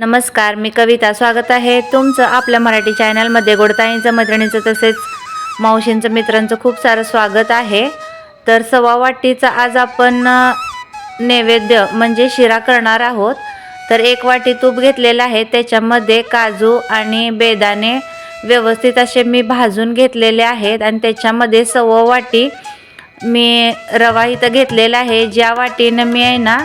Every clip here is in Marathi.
नमस्कार मी कविता. स्वागत आहे तुमचं आपल्या मराठी चॅनलमध्ये. गोडताईंचं मैत्रिणीचं तसेच मावशींचं मित्रांचं खूप सारं स्वागत आहे. तर सव्वा वाटीचा आज आपण नैवेद्य म्हणजे शिरा करणार आहोत. तर एक वाटी तूप घेतलेलं आहे. त्याच्यामध्ये काजू आणि बेदाणे व्यवस्थित असे मी भाजून घेतलेले आहेत. आणि त्याच्यामध्ये सव्वा वाटी मी रवा इथं घेतलेला आहे. ज्या वाटीनं मी आहे ना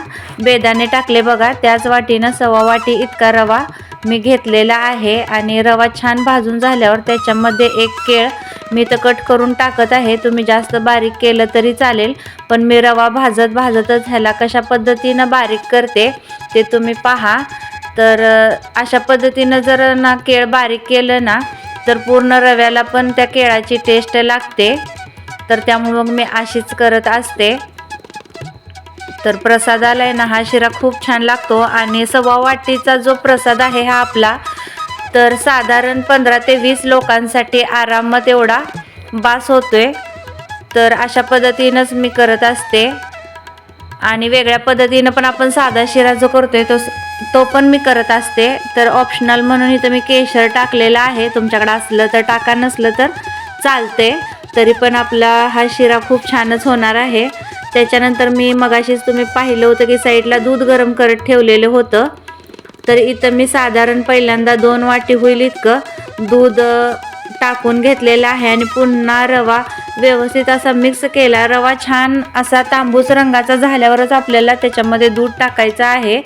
बेदाणे टाकले बघा त्याच वाटीनं सव्वा वाटी इतका रवा मी घेतलेला आहे. आणि रवा छान भाजून झाल्यावर त्याच्यामध्ये एक केळ मी तर कट करून टाकत आहे. तुम्ही जास्त बारीक केलं तरी चालेल पण मी रवा भाजत भाजतच ह्याला कशा पद्धतीनं बारीक करते ते तुम्ही पहा. तर अशा पद्धतीनं जर ना केळ बारीक केलं ना तर पूर्ण रव्याला पण त्या केळाची टेस्ट लागते. तर त्यामुळे मग मी अशीच करत असते. तर प्रसादाला आहे ना हा शिरा खूप छान लागतो आणि सव्वा वाटीचा जो प्रसाद आहे हा आपला तर साधारण पंधरा ते वीस लोकांसाठी आरामात एवढा बास होतोय. तर अशा पद्धतीनंच मी करत असते. आणि वेगळ्या पद्धतीनं पण आपण साधा शिरा जो करतोय तो तो पण मी करत असते. तर ऑप्शनल म्हणून इथं मी केशर टाकलेला आहे. तुमच्याकडे असलं तर टाका नसलं तर चालते तरी पण आपला हा शिरा खूप छानच होणार आहे. त्याच्यानंतर मी मगाशीच तुम्ही पाहिलं होतं की साईडला दूध गरम करत ठेवलेलं होतं. तर इथं मी साधारण पहिल्यांदा दोन वाटी होईल इतकं दूध टाकून घेतलेलं आहे आणि पुन्हा रवा व्यवस्थित असा मिक्स केला. रवा छान असा तांबूस रंगाचा झाल्यावरच आपल्याला त्याच्यामध्ये दूध टाकायचं आहे.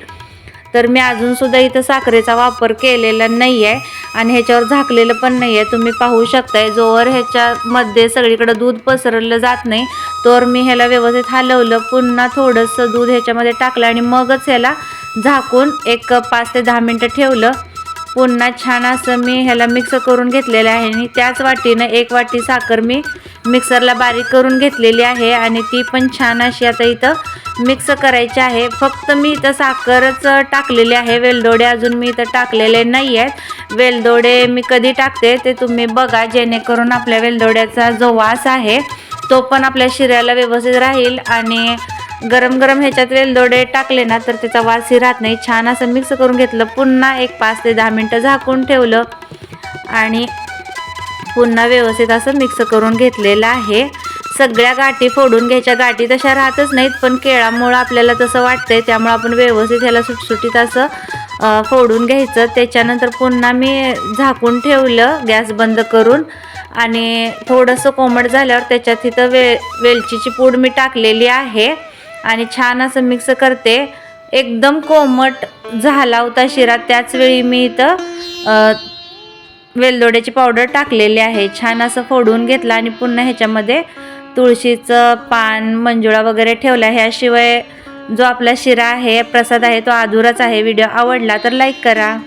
तर मी अजूनसुद्धा इथं साखरेचा वापर केलेला नाही आहे आणि ह्याच्यावर झाकलेलं पण नाही आहे तुम्ही पाहू शकताय जोवर ह्याच्यामध्ये सगळीकडं दूध पसरलं जात नाही तोवर मी ह्याला व्यवस्थित हलवलं. पुन्हा थोडंसं दूध ह्याच्यामध्ये टाकलं आणि मगच ह्याला झाकून एक पाच ते दहा मिनटं ठेवलं. पुन्हा छान असं मी ह्याला मिक्स करून घेतलेलं आहे. आणि त्याच वाटीनं एक वाटी साखर मी मिक्सरला बारीक करून घेतलेली आहे. आणि ती पण छान अशी आता इथं मिक्स करायची आहे. फक्त मी इथं साखरच टाकलेली आहे. वेलदोडे अजून मी इथं टाकलेले नाही आहेत. वेलदोडे मी कधी टाकते ते तुम्ही बघा. जेणेकरून आपल्या वेलदोड्याचा जो वास आहे तो पण आपल्या शिऱ्याला व्यवस्थित राहील. आणि गरम गरम ह्याच्यात वेलदोडे टाकले ना तर त्याचा वासही राहत नाही. छान असं मिक्स करून घेतलं. पुन्हा एक पाच ते दहा मिनटं झाकून ठेवलं. आणि पुन्हा व्यवस्थित असं मिक्स करून घेतलेलं आहे. सगळ्या गाठी फोडून घ्यायच्या. गाठी तशा राहतच नाहीत पण केळामुळं आपल्याला तसं वाटतंय त्यामुळं आपण व्यवस्थित ह्याला सुटसुटीत असं फोडून घ्यायचं. त्याच्यानंतर पुन्हा मी झाकून ठेवलं गॅस बंद करून. आणि थोडंसं कोमट झाल्यावर त्याच्यात तिथं वे वेलचीची पूड मी टाकलेली आहे. आणि छान असं मिक्स करते. एकदम कोमट झाला होता शिरा. त्याचवेळी मी इथं वेलदोड्याची पावडर टाकलेली आहे. छान असं फोडून घेतलं आणि पुन्हा ह्याच्यामध्ये तुळशीचं पान मंजुळा वगैरे ठेवला ह्याशिवाय जो आपला शिरा आहे प्रसाद आहे तो अधुराच आहे. व्हिडिओ आवडला तर लाईक करा.